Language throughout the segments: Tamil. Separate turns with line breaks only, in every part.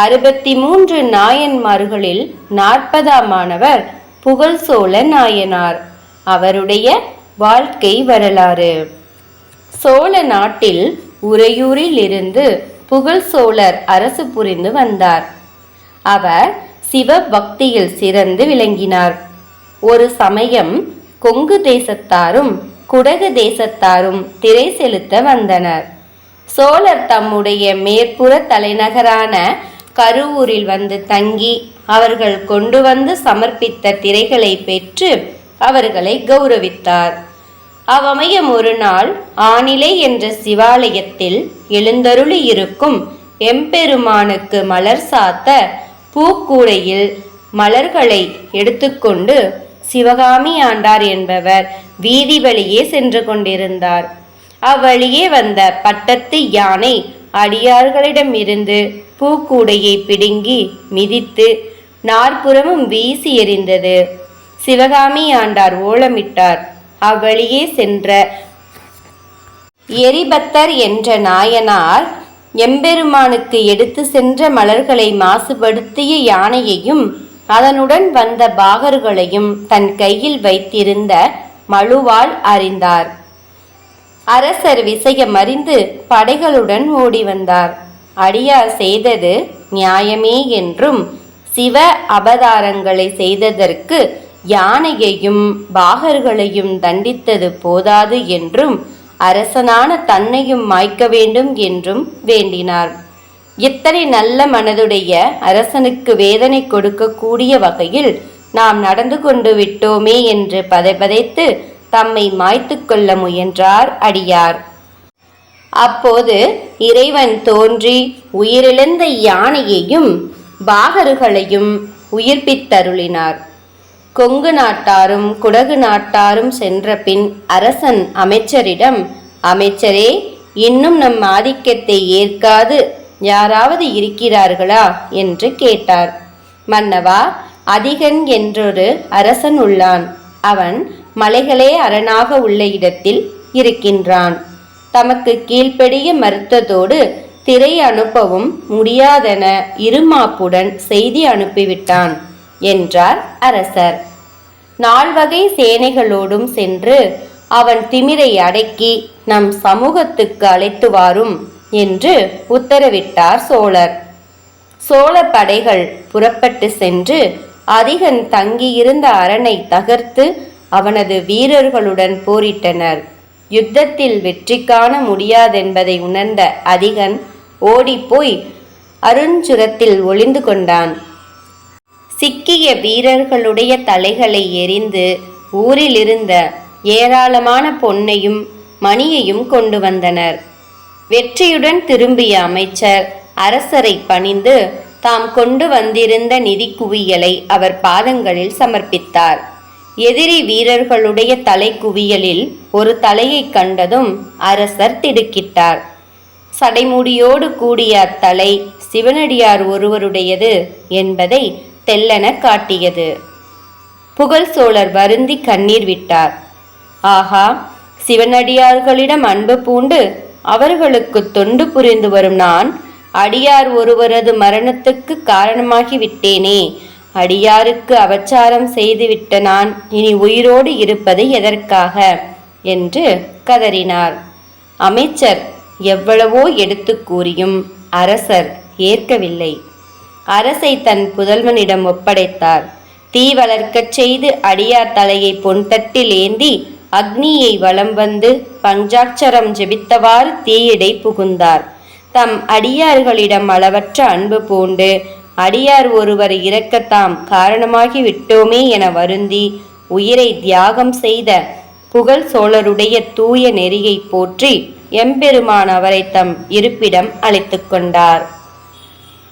அறுபத்தி மூன்று நாயன்மார்களில் நாற்பதாம் ஆனவர் புகழ் சோழ நாயனார். அவருடைய வாழ்க்கை வரலாறு. சோழ நாட்டில் உறையூரில் இருந்து புகழ் சோழர் அரசு புரிந்து வந்தார். அவர் சிவ பக்தியில் சிறந்து விளங்கினார். ஒரு சமயம் கொங்கு தேசத்தாரும் குடகு தேசத்தாரும் திரை செலுத்த வந்தனர். சோழர் தம்முடைய மேற்புற தலைநகரான கருவூரில் வந்து தங்கி அவர்கள் கொண்டு வந்து சமர்ப்பித்த திரைகளை பெற்று அவர்களை கௌரவித்தார். அவ்வமயம் ஒரு நாள் ஆனிலை என்ற சிவாலயத்தில் எழுந்தருளி இருக்கும் எம்பெருமானுக்கு மலர் சாத்த பூக்கூடையில் மலர்களை எடுத்துக்கொண்டு சிவகாமி ஆண்டார் என்பவர் வீதி வழியே சென்று கொண்டிருந்தார். அவ்வழியே வந்த பட்டத்து யானை அடியார்களிடமிருந்து பூக்கூடையை பிடுங்கி மிதித்து நாற்புறமும் வீசி எறிந்தது. சிவகாமி ஆண்டார் ஓலமிட்டார். அவ்வழியே சென்ற எரிபத்தர் என்ற நாயனார் எம்பெருமானுக்கு எடுத்து சென்ற மலர்களை மாசுபடுத்திய யானையையும் அதனுடன் வந்த பாகர்களையும் தன் கையில் வைத்திருந்த மழுவால் அறிந்தார். அரசர் விஷயம் அறிந்து படைகளுடன் ஓடி வந்தார் அடியார் செய்தது நியாயமே என்றும் சிவ அபதாரங்களை செய்ததற்கு யானையையும் பாகர்களையும் தண்டித்தது போதாது என்றும் அரசனான தன்னையும் மாய்க்க வேண்டும் என்றும் வேண்டினார். இத்தனை நல்ல மனதுடைய அரசனுக்கு வேதனை கொடுக்கக்கூடிய வகையில் நாம் நடந்து கொண்டு விட்டோமே என்று பதைபதைத்து தம்மை மாய்த்து கொள்ள முயன்றார் அடியார். அப்போது இறைவன் தோன்றி உயிரிழந்த யானையையும் பாகர்களையும் உயிர்ப்பித்தருளினார். கொங்கு நாட்டாரும் குடகு நாட்டாரும் சென்ற பின் அரசன் அமைச்சரிடம் அமைச்சரே இன்னும் நம் ஆதிக்கத்தை ஏற்காது யாராவது இருக்கிறார்களா? என்று கேட்டார். மன்னவா அதிகன் என்றொரு அரசன் உள்ளான். அவன் மலைகளே அரணாக உள்ள இடத்தில் இருக்கின்றான். தமக்கு கீழ்ப்படிய மறுத்ததோடு திரை அனுப்பவும் முடியாதென இருமாப்புடன் செய்தி அனுப்பிவிட்டான் என்றார் அரசர். நால்வகை சேனைகளோடும் சென்று அவன் திமிரை அடக்கி நம் சமூகத்துக்கு அழைத்து வாரும் என்று உத்தரவிட்டார் சோழர். சோழ படைகள் புறப்பட்டு சென்று அதிகன் தங்கியிருந்த அரணை தகர்த்து அவனது வீரர்களுடன் போரிட்டனர். யுத்தத்தில் வெற்றி காண முடியாதென்பதை உணர்ந்த அதிகன் ஓடிப்போய் அருஞ்சுரத்தில் ஒளிந்து கொண்டான். சிக்கிய வீரர்களுடைய தலைகளை எரிந்து ஊரிலிருந்த ஏராளமான பொன்னையும் மணியையும் கொண்டு வந்தனர். வெற்றியுடன் திரும்பிய அமைச்சர் அரசரை பணிந்து தாம் கொண்டு வந்திருந்த நிதி குவியலை அவர் பாதங்களில் சமர்ப்பித்தார். எதிரி வீரர்களுடைய தலை குவியலில் ஒரு தலையை கண்டதும் அரசர் திடுக்கிட்டார். சடைமுடியோடு கூடிய அத்தலை சிவனடியார் ஒருவருடையது என்பதை தெல்லென காட்டியது. புகழ் சோழர் வருந்தி கண்ணீர் விட்டார். ஆஹா சிவனடியார்களிடம் அன்பு பூண்டு அவர்களுக்கு தொண்டு புரிந்து வரும் நான் அடியார் ஒருவரது மரணத்துக்கு காரணமாகி விட்டேனே அடியாருக்கு அவச்சாரம் செய்துவிட்ட நான் இனி உயிரோடு இருப்பது எதற்காக? என்று கதறினார். அமைச்சர் எவ்வளவோ எடுத்து கூறியும் அரசர் ஏற்கவில்லை. அரசை தன் புதல்வனிடம் ஒப்படைத்தார். தீ வளர்க்கச் செய்து அடியார் தலையை பொன்தட்டில் ஏந்தி அக்னியை வலம் வந்து பஞ்சாட்சரம் ஜெபித்தவாறு தீயிடை புகுந்தார். தம் அடியார்களிடம் அளவற்ற அன்பு பூண்டு அடியார் ஒருவர் இறக்கத்தாம் காரணமாகி விட்டோமே என வருந்தி உயிரை தியாகம் செய்த புகழ் சோழருடைய தூய நெறியை போற்றி எம்பெருமான் அவரை தம் இருப்பிடம் அழைத்து கொண்டார்.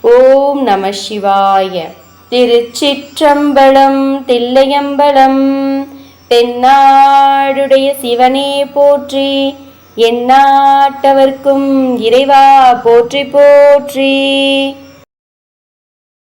ஓம் நம சிவாய. திருச்சிற்றம்பலம் தில்லையம்பலம் தென்னாடுடைய சிவனே போற்றி எந்நாட்டவர்க்கும் இறைவா போற்றி போற்றி.